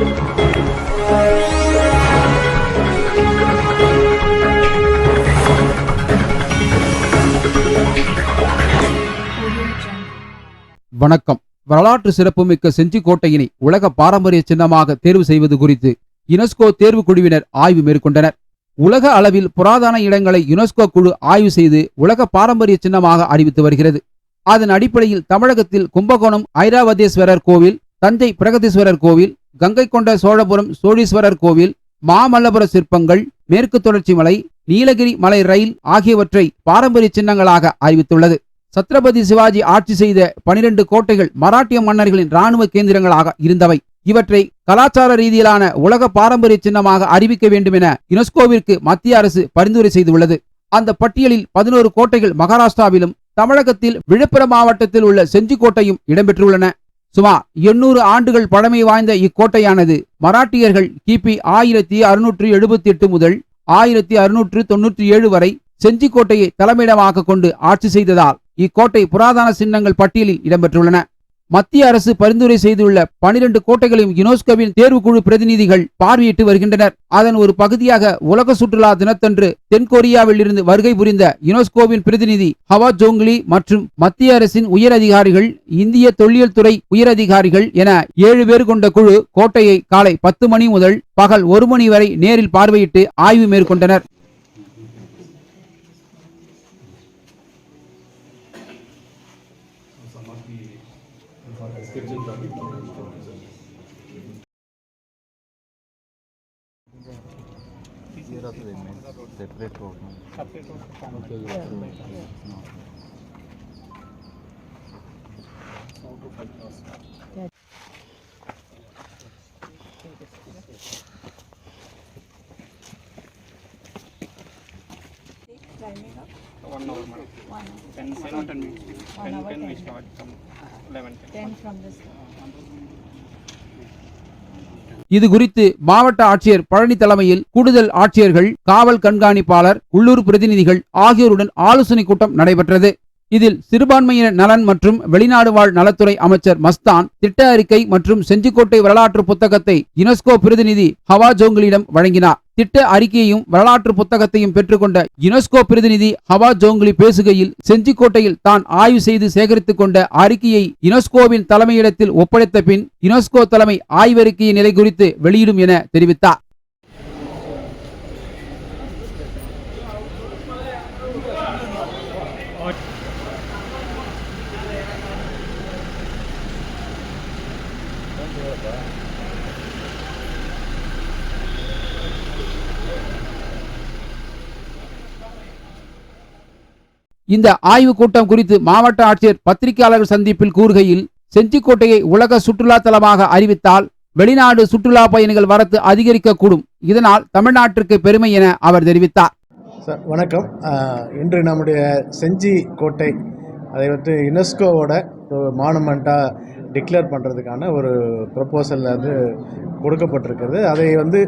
வணக்கம். வரலாற்று சிறப்புமிக்க செஞ்சிக்கோட்டையினை உலக பாரம்பரிய சின்னமாக தேர்வு செய்வது குறித்து யுனெஸ்கோ தேர்வு குழுவினர் ஆய்வு மேற்கொண்டனர். உலக அளவில் புராதன இடங்களை யுனெஸ்கோ குழு ஆய்வு செய்து உலக பாரம்பரிய சின்னமாக அறிவித்து வருகிறது. அதன் அடிப்படையில் தமிழகத்தில் கும்பகோணம் ஐராவதேஸ்வரர் கோவில் தஞ்சை பிரகதீஸ்வரர் கோவில் கங்கை கொண்ட சோழபுரம் சோழீஸ்வரர் கோவில் மாமல்லபுர சிற்பங்கள் மேற்கு தொடர்ச்சி மலை நீலகிரி மலை ரயில் ஆகியவற்றை பாரம்பரிய சின்னங்களாக அறிவித்துள்ளது. சத்ரபதி சிவாஜி ஆட்சி செய்த பனிரெண்டு கோட்டைகள் மராட்டிய மன்னர்களின் ராணுவ கேந்திரங்களாக இருந்தவை. இவற்றை கலாச்சார ரீதியிலான உலக பாரம்பரிய சின்னமாக அறிவிக்க வேண்டும் என யுனெஸ்கோவிற்கு மத்திய அரசு பரிந்துரை செய்துள்ளது. அந்த பட்டியலில் பதினோரு கோட்டைகள் மகாராஷ்டிராவிலும் தமிழகத்தில் விழுப்புரம் மாவட்டத்தில் உள்ள செஞ்சிக்கோட்டையும் இடம்பெற்றுள்ளன. சுமார் எண்ணூறு ஆண்டுகள் பழமை வாய்ந்த இக்கோட்டையானது மராட்டியர்கள் கிபி ஆயிரத்தி அறுநூற்று எழுபத்தி எட்டு முதல் ஆயிரத்தி அறுநூற்று தொன்னூற்றி ஏழு வரை செஞ்சிக்கோட்டையை தலைமையிடமாக கொண்டு ஆட்சி செய்ததால் இக்கோட்டை புராதன சின்னங்கள் பட்டியலில் இடம்பெற்றுள்ளன. மத்திய அரசு பரிந்துரை செய்துள்ள பனிரெண்டு கோட்டைகளையும் யுனெஸ்கோவின் தேர்வுக்குழு பிரதிநிதிகள் பார்வையிட்டு வருகின்றனர். அதன் ஒரு பகுதியாக உலக சுற்றுலா தினத்தன்று தென்கொரியாவில் இருந்து வருகை புரிந்த யுனெஸ்கோவின் பிரதிநிதி ஹவா ஜோங்லி மற்றும் மத்திய அரசின் உயர் அதிகாரிகள் இந்திய தொல்லியல் துறை உயர் அதிகாரிகள் என ஏழு பேர் கொண்ட குழு கோட்டையை காலை பத்து மணி முதல் பகல் ஒரு மணி வரை நேரில் பார்வையிட்டு ஆய்வு மேற்கொண்டனர். prescription for separate road. Separate road. Okay, yeah. yeah. No. Yeah. One hour, one hour. Ten, ten, ten minutes. Ten, ten minutes. இது குறித்து மாவட்ட ஆட்சியர் பழனி தலைமையில் கூடுதல் ஆட்சியர்கள் காவல் கண்காணிப்பாளர் உள்ளூர் பிரதிநிதிகள் ஆகியோருடன் ஆலோசனை கூட்டம் நடைபெற்றது. இதில் சிறுபான்மையினர் நலன் மற்றும் வெளிநாடு வாழ் நலத்துறை அமைச்சர் மஸ்தான் திட்ட அறிக்கை மற்றும் செஞ்சிக்கோட்டை வரலாற்று புத்தகத்தை யுனெஸ்கோ பிரதிநிதி ஹவா ஜோங்கலிடம் வழங்கினார். திட்ட அறிக்கையையும் வரலாற்று புத்தகத்தையும் பெற்றுக்கொண்ட யுனெஸ்கோ பிரதிநிதி ஹவா ஜோங்லி பேசுகையில் செஞ்சிக்கோட்டையில் தான் ஆய்வு செய்து சேகரித்துக் கொண்ட அறிக்கையை யுனெஸ்கோவின் தலைமையிடத்தில் ஒப்படைத்த பின் யுனெஸ்கோ தலைமை ஆய்வறிக்கையின் நிலை குறித்து வெளியிடும் என தெரிவித்தார். இந்த ஆய்வுக் கூட்டம் குறித்து மாவட்ட ஆட்சியர் பத்திரிகையாளர் சந்திப்பில் கூறுகையில் செஞ்சிக்கோட்டையை உலக சுற்றுலா தலமாக அறிவித்தால் வெளிநாடு சுற்றுலா பயணிகள் வரத்து அதிகரிக்கக்கூடும். இதனால் தமிழ்நாட்டிற்கு பெருமை என அவர் தெரிவித்தார். சார் வணக்கம். இன்று நம்முடைய செஞ்சி கோட்டை அதை வந்து யுனெஸ்கோவோட மானுமெண்ட்டாக டிக்ளேர் பண்ணுறதுக்கான ஒரு ப்ரப்போசல் வந்து கொடுக்கப்பட்டிருக்கிறது. அதை வந்து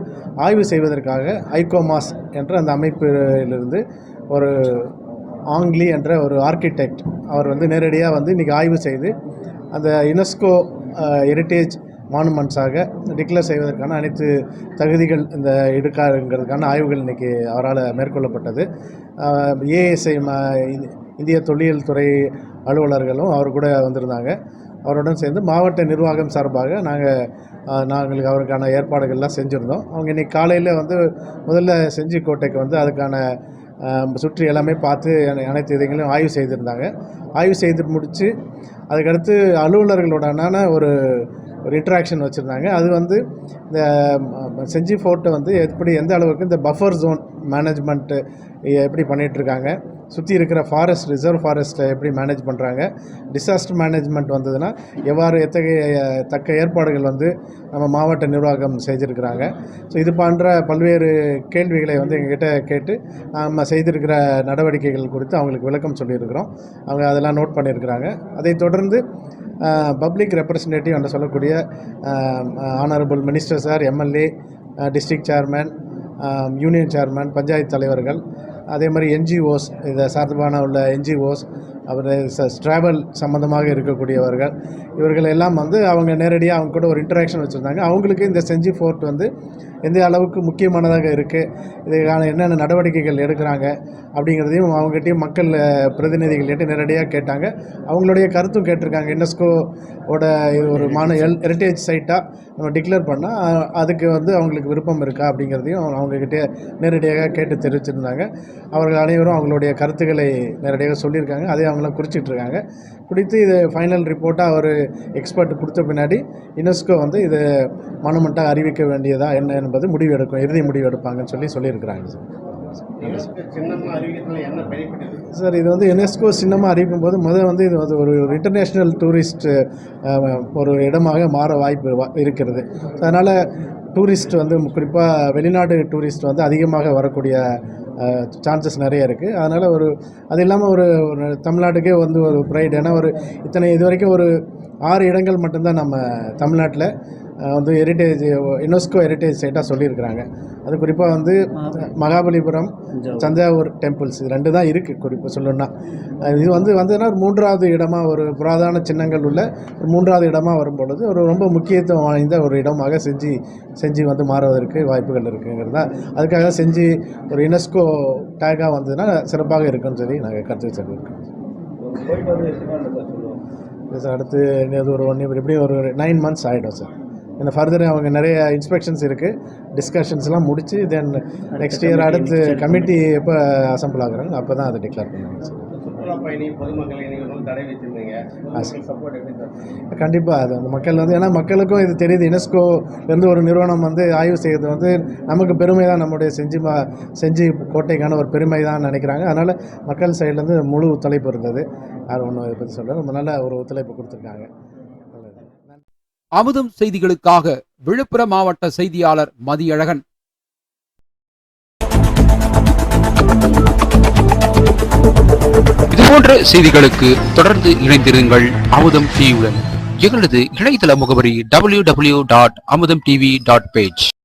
ஆய்வு செய்வதற்காக ஐகோமாஸ் என்ற அந்த அமைப்பிலிருந்து ஒரு ஆங்லி என்ற ஒரு ஆர்கிடெக்ட் அவர் வந்து நேரடியாக வந்து இன்றைக்கி ஆய்வு செய்து அந்த யுனெஸ்கோ ஹெரிட்டேஜ் மானுமெண்ட்ஸாக டிக்ளேர் செய்வதற்கான அனைத்து தகுதிகள் இந்த எடுக்காருங்கிறதுக்கான ஆய்வுகள் இன்றைக்கி அவரால் மேற்கொள்ளப்பட்டது. ஏஎஸ்ஐ இந்திய தொல்லியல் துறை அலுவலர்களும் அவர் கூட வந்திருந்தாங்க. அவருடன் சேர்ந்து மாவட்ட நிர்வாகம் சார்பாக நாங்கள் நாங்களுக்கு அவருக்கான ஏற்பாடுகள்லாம் செஞ்சுருந்தோம். அவங்க இன்றைக்கி காலையில் வந்து முதல்ல செஞ்சிக்கோட்டைக்கு வந்து அதுக்கான சுற்றி எல்லாமே பார்த்து அனை- அனைத்து இதைகளையும் ஆய்வு செய்திருந்தாங்க. ஆய்வு செய்து முடித்து அதுக்கடுத்து அலுவலர்களுடனான ஒரு ஒரு இன்ட்ராக்ஷன் வச்சுருந்தாங்க. அது வந்து இந்த செஞ்சி ஃபோர்ட்டை வந்து எப்படி எந்த அளவுக்கு இந்த பஃபர் ஜோன் மேனேஜ்மெண்ட்டு எப்படி பண்ணிகிட்ருக்காங்க சுற்றி இருக்கிற ஃபாரஸ்ட் ரிசர்வ் ஃபாரஸ்ட்டை எப்படி மேனேஜ் பண்ணுறாங்க டிசாஸ்டர் மேனேஜ்மெண்ட் வந்ததுன்னா எவ்வாறு எத்தகைய தக்க ஏற்பாடுகள் வந்து நம்ம மாவட்ட நிர்வாகம் செய்திருக்கிறாங்க. ஸோ இது போன்ற பல்வேறு கேள்விகளை வந்து எங்ககிட்ட கேட்டு நம்ம செய்திருக்கிற நடவடிக்கைகள் குறித்து அவங்களுக்கு விளக்கம் சொல்லியிருக்கிறோம். அவங்க அதெல்லாம் நோட் பண்ணியிருக்கிறாங்க. அதை தொடர்ந்து பப்ளிக் ரெப்ரசன்டேட்டிவ் என்று சொல்லக்கூடிய honourable minister sir MLA district chairman union chairman panchayat தலைவர்கள் அதே மாதிரி என்ஜிஓஸ் இதை சார்பான உள்ள என்ஜிஓஸ் அவர் ட்ராவல் சம்மந்தமாக இருக்கக்கூடியவர்கள். இவர்கள் எல்லாம் வந்து அவங்க நேரடியாக அவங்க கூட ஒரு இன்டராக்ஷன் வச்சுருந்தாங்க. அவங்களுக்கு இந்த செஞ்சி ஃபோர்ட் வந்து எந்த அளவுக்கு முக்கியமானதாக இருக்குது இதுக்கான என்னென்ன நடவடிக்கைகள் எடுக்கிறாங்க அப்படிங்கிறதையும் அவங்ககிட்டயும் மக்கள் பிரதிநிதிகள்கிட்ட நேரடியாக கேட்டாங்க. அவங்களுடைய கருத்தும் கேட்டிருக்காங்க. யுனெஸ்கோவோட இது ஒரு மான எல் ஹெரிட்டேஜ் சைட்டாக நம்ம டிக்ளேர் பண்ணால் அதுக்கு வந்து அவங்களுக்கு விருப்பம் இருக்கா அப்படிங்கிறதையும் அவங்கக்கிட்ட நேரடியாக கேட்டு தெரிவிச்சிருந்தாங்க. அவர்கள் அனைவரும் அவங்களுடைய கருத்துக்களை நேரடியாக சொல்லியிருக்காங்க. அதை அவங்களாம் குறிச்சிட்டு இருக்காங்க குறித்து இது ஃபைனல் ரிப்போர்ட்டாக ஒரு எக்ஸ்பர்ட் கொடுத்த பின்னாடி யுனெஸ்கோ வந்து இது மானுமெண்ட்டாக அறிவிக்க வேண்டியதா என்ன என்பது முடிவு எடுக்கும் இறுதி முடிவு எடுப்பாங்கன்னு சொல்லி சொல்லியிருக்கிறாங்க சார். சார் இது வந்து யுனெஸ்கோ சின்னமாக அறிவிக்கும் போது முதல் வந்து இது வந்து ஒரு இன்டர்நேஷ்னல் டூரிஸ்ட் ஒரு இடமாக மாற வாய்ப்பு இருக்கிறது. அதனால் டூரிஸ்ட் வந்து குறிப்பாக வெளிநாடு டூரிஸ்ட் வந்து அதிகமாக வரக்கூடிய சான்சஸ் நிறைய இருக்குது அதனால் ஒரு அது இல்லாமல் ஒரு ஒரு தமிழ்நாட்டுக்கே வந்து ஒரு ப்ரைட் ஏன்னா ஒரு இத்தனை இது வரைக்கும் ஒரு ஆறு இடங்கள் மட்டும்தான் நம்ம தமிழ்நாட்டில் வந்து ஹெரிட்டேஜ் யுனெஸ்கோ ஹெரிட்டேஜ் சைட்டாக சொல்லியிருக்கிறாங்க. அது குறிப்பாக வந்து மகாபலிபுரம் தஞ்சாவூர் டெம்பிள்ஸ் இது ரெண்டு தான் இருக்குது குறிப்பாக சொல்லணும்னா. அஹ் இது வந்து வந்ததுன்னா ஒரு மூன்றாவது இடமா ஒரு புராதன சின்னங்கள் உள்ள ஒரு மூன்றாவது இடமா வரும் பொழுது ஒரு ரொம்ப முக்கியத்துவம் வாய்ந்த ஒரு இடமாக செஞ்சு செஞ்சு வந்து மாறுவதற்கு வாய்ப்புகள் இருக்குங்கிறது. தான் அதுக்காக செஞ்சு ஒரு யுனெஸ்கோ டேக்காக வந்ததுன்னா சிறப்பாக இருக்குன்னு சொல்லி நாங்கள் கருத்து சொல்லியிருக்கோம் சார் அடுத்து அது ஒரு ஒன் எப்படியும் ஒரு நைன் மந்த்ஸ் ஆகிடும் சார். இன்னும் ஃபர்தர் அவங்க நிறைய இன்ஸ்பெக்ஷன்ஸ் இருக்குது டிஸ்கஷன்ஸ்லாம் முடித்து தென் நெக்ஸ்ட் இயர் அடுத்து கமிட்டி எப்போ அசம்பிள் ஆகுறாங்க அப்போ தான் அதை டிக்ளேர் பண்ணுவாங்க சார். சுற்றுலா பயணி பொதுமக்கள் இணைகளும் தடை வச்சிருந்தீங்க சப்போர்ட் எப்படி சார்? கண்டிப்பாக அது வந்து மக்கள் வந்து ஏன்னா மக்களுக்கும் இது தெரியுது. யுனெஸ்கோ இருந்து ஒரு நிறுவனம் வந்து ஆய்வு செய்கிறது வந்து நமக்கு பெருமை தான். நம்முடைய செஞ்சி மா செஞ்சி கோட்டைக்கான ஒரு பெருமை தான் நினைக்கிறாங்க. அதனால் மக்கள் சைட்லேருந்து முழு ஒத்துழைப்பு இருந்தது. யாரும் ஒன்றும் இதை பற்றி சொல்ல ரொம்ப நல்ல ஒரு ஒத்துழைப்பு கொடுத்துருக்காங்க. அமுதம் செய்திகளுக்காக விழுப்புரம் மாவட்ட செய்தியாளர் மதியழகன். இதுபோன்ற செய்திகளுக்கு தொடர்ந்து இணைந்திருங்கள் அமுதம் டிவியுடன். எங்களது இணையதள முகவரி W W dot Amudham TV dot page